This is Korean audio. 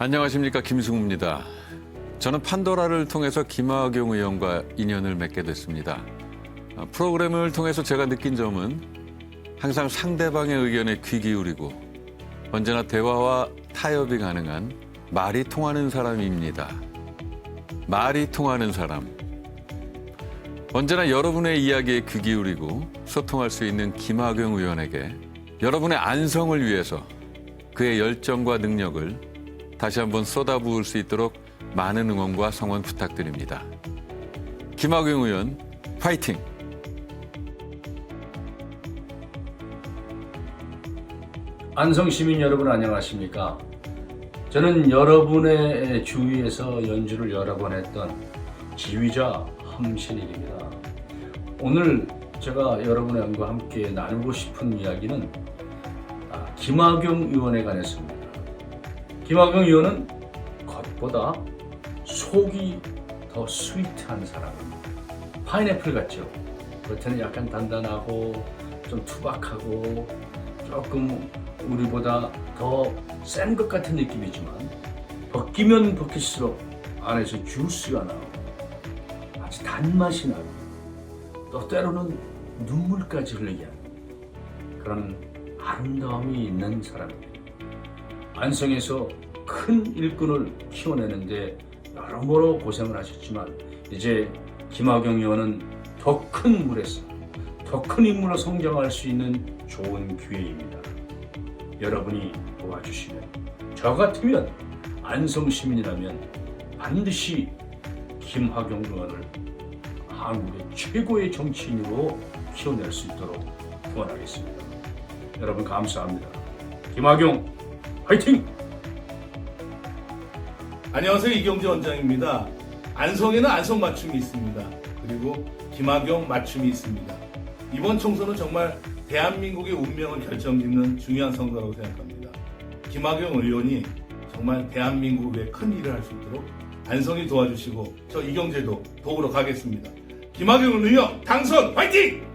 안녕하십니까 김승우입니다. 저는 판도라를 통해서 김학용 의원과 인연을 맺게 됐습니다. 아, 프로그램을 통해서 제가 느낀 점은 항상 상대방의 의견에 귀 기울이고 언제나 대화와 타협이 가능한 말이 통하는 사람입니다. 말이 통하는 사람. 언제나 여러분의 이야기에 귀 기울이고 소통할 수 있는 김학용 의원에게 여러분의 안성을 위해서 그의 열정과 능력을 다시 한번 쏟아부을 수 있도록 많은 응원과 성원 부탁드립니다. 김학용 의원 파이팅! 안성 시민 여러분 안녕하십니까? 저는 여러분의 주위에서 연주를 여러 번 했던 지휘자 함신일입니다. 오늘 제가 여러분과 함께 나누고 싶은 이야기는 아, 김학용 의원에 관해서입니다. 김학용 의원은 겉보다 속이 더 스위트한 사람입니다. 파인애플 같죠? 겉에는 약간 단단하고 좀 투박하고 조금 우리보다 더 센 것 같은 느낌이지만 벗기면 벗길수록 안에서 주스가 나오고 아주 단맛이 나고 또 때로는 눈물까지 흘리게 하는 그런 아름다움이 있는 사람입니다. 안성에서 큰 일꾼을 키워내는데 여러모로 고생을 하셨지만 이제 김학용 의원은 더 큰 물에서 더 큰 인물로 성장할 수 있는 좋은 기회입니다. 여러분이 도와주시면 저 같으면 안성 시민이라면 반드시 김학용 의원을 한국의 최고의 정치인으로 키워낼 수 있도록 후원하겠습니다. 여러분 감사합니다. 김학용 화이팅! 안녕하세요 이경재 원장입니다. 안성에는 안성 맞춤이 있습니다. 그리고 김학용 맞춤이 있습니다. 이번 총선은 정말 대한민국의 운명을 결정짓는 중요한 선거라고 생각합니다. 김학용 의원이 정말 대한민국에 큰 일을 할 수 있도록 안성이 도와주시고 저 이경재도 도우러 가겠습니다. 김학용 의원 당선 화이팅!